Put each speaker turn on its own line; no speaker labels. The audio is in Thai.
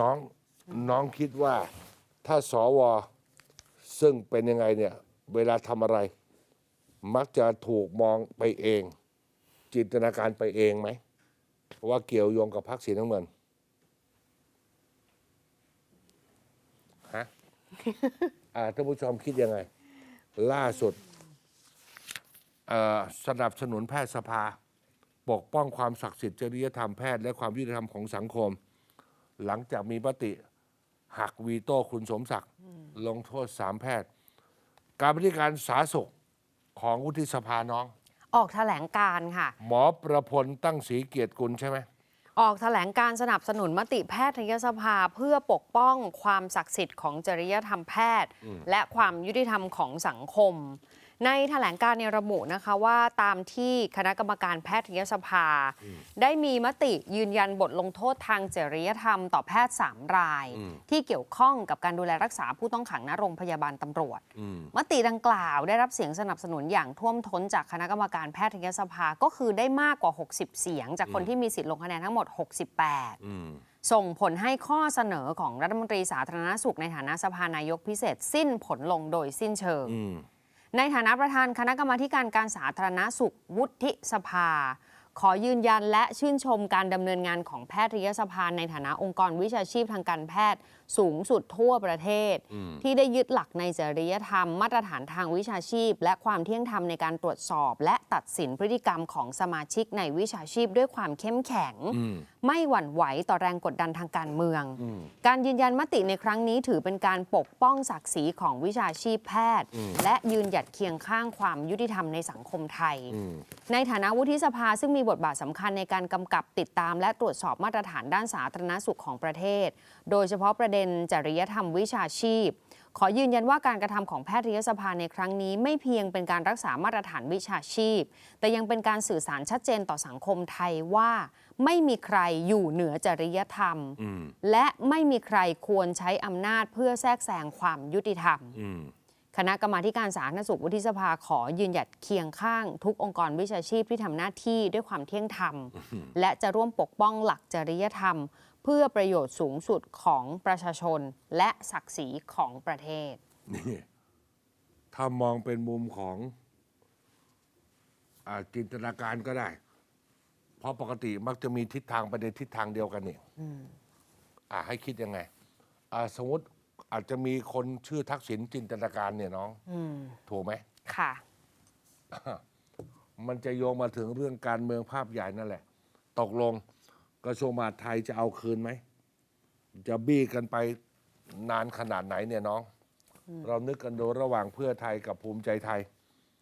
น้องน้องคิดว่าถ้าสวซึ่งเป็นยังไงเนี่ย เวลาทำอะไร มักจะถูกมองไปเอง จินตนาการไปเองไหมว่าเกี่ยวโยงกับพรรคสีน้ำเงินฮะ อ่าท่านผู้ชมคิดยังไง ล่าสุดเอ่อสนับสนุนแพทยสภา ปกป้องความศักดิ์สิทธิ์จริยธรรมแพทย์และความยุติธรรมของสังคม หลังจากมีมติหักวีโต้คุณสมศักดิ์ลงโทษสามแพทย์ การบริการสาธารณสุขของวุฒิสภาน้อง
ออกแถลงการณ์ค่ะ
หมอประพลตั้งศรีเกียรติกุลใช่ไหม
ออกแถลงการสนับสนุนมติแพทยสภาเพื่อปกป้องความศักดิ์สิทธิ์ของจริยธรรมแพทย์ และความยุติธรรมของสังคม ในแถลงการณ์เนี่ยระบุนะคะว่าตามที่คณะกรรมการแพทยสภา ได้มีมติยืนยันบทลงโทษทางจริยธรรมต่อแพทย์ 3 ราย ที่เกี่ยวข้องกับการดูแลรักษาผู้ต้องขังณโรงพยาบาลตำรวจ มติดังกล่าวได้รับเสียงสนับสนุนอย่างท่วมท้นจากคณะกรรมการแพทยสภาก็คือได้มากกว่า 60 เสียง จากคนที่มีสิทธิ์ลงคะแนนทั้งหมด 68ส่งผลให้ข้อเสนอของรัฐมนตรีสาธารณสุขในฐานะสภานายกพิเศษ สิ้นผลลงโดยสิ้นเชิง ในฐานะประธานคณะกรรมการการสาธารณสุขวุฒิสภา ขอยืนยันและชื่นชมการดำเนินงานของแพทยสภาในฐานะองค์กรวิชาชีพทางการแพทย์สูงสุดทั่วประเทศ ที่ได้ยึดหลักในจริยธรรม มาตรฐานทางวิชาชีพ และความเที่ยงธรรมในการตรวจสอบ และตัดสินพฤติกรรมของสมาชิกในวิชาชีพด้วยความเข้มแข็ง ไม่หวั่นไหวต่อแรงกดดันทางการเมือง การยืนยันมติในครั้งนี้ถือเป็นการปกป้องศักดิ์ศรีของวิชาชีพแพทย์ และยืนหยัดเคียงข้างความยุติธรรมในสังคมไทย ในฐานะวุฒิสภาซึ่งมีบทบาทสำคัญในการกำกับติดตาม และตรวจสอบมาตรฐานด้านสาธารณสุขของประเทศ โดยเฉพาะประเด็นจริยธรรมวิชาชีพ ขอยืนยันว่าการกระทำของแพทยสภาในครั้งนี้ ไม่เพียงเป็นการรักษามาตรฐานวิชาชีพ แต่ยังเป็นการสื่อสารชัดเจนต่อสังคมไทยว่า ไม่มีใครอยู่เหนือจริยธรรม และไม่มีใครควรใช้อำนาจเพื่อแทรกแซงความยุติธรรม คณะกรรมาธิการสาธารณสุขวุฒิสภาขอยืนหยัดเคียงข้าง ทุกองค์กรวิชาชีพที่ทำหน้าที่ด้วยความเที่ยงธรรม และจะร่วมปกป้องหลักจริยธรรม เพื่อประโยชน์สูงสุดของประชาชน และศักดิ์ศรีของประเทศ
นี่ถ้ามองเป็นมุมของอาจินตนาการก็ได้ เพราะปกติมักจะมีทิศทางไปในทิศทางเดียวกันนี่อ่าให้คิดยังไงอ่าสมมติ อาจจะมีคนชื่อทักษิณจินตนาการเนี่ยน้องถูกไหม
ค่ะ
มันจะโยงมาถึงเรื่องการเมืองภาพใหญ่นั่นแหละ ตกลงกระทรวงมหาดไทยจะเอาคืนไหม จะบี้กันไปนานขนาดไหนเนี่ยน้อง เรานึกกันดูระหว่างเพื่อไทยกับภูมิใจไทย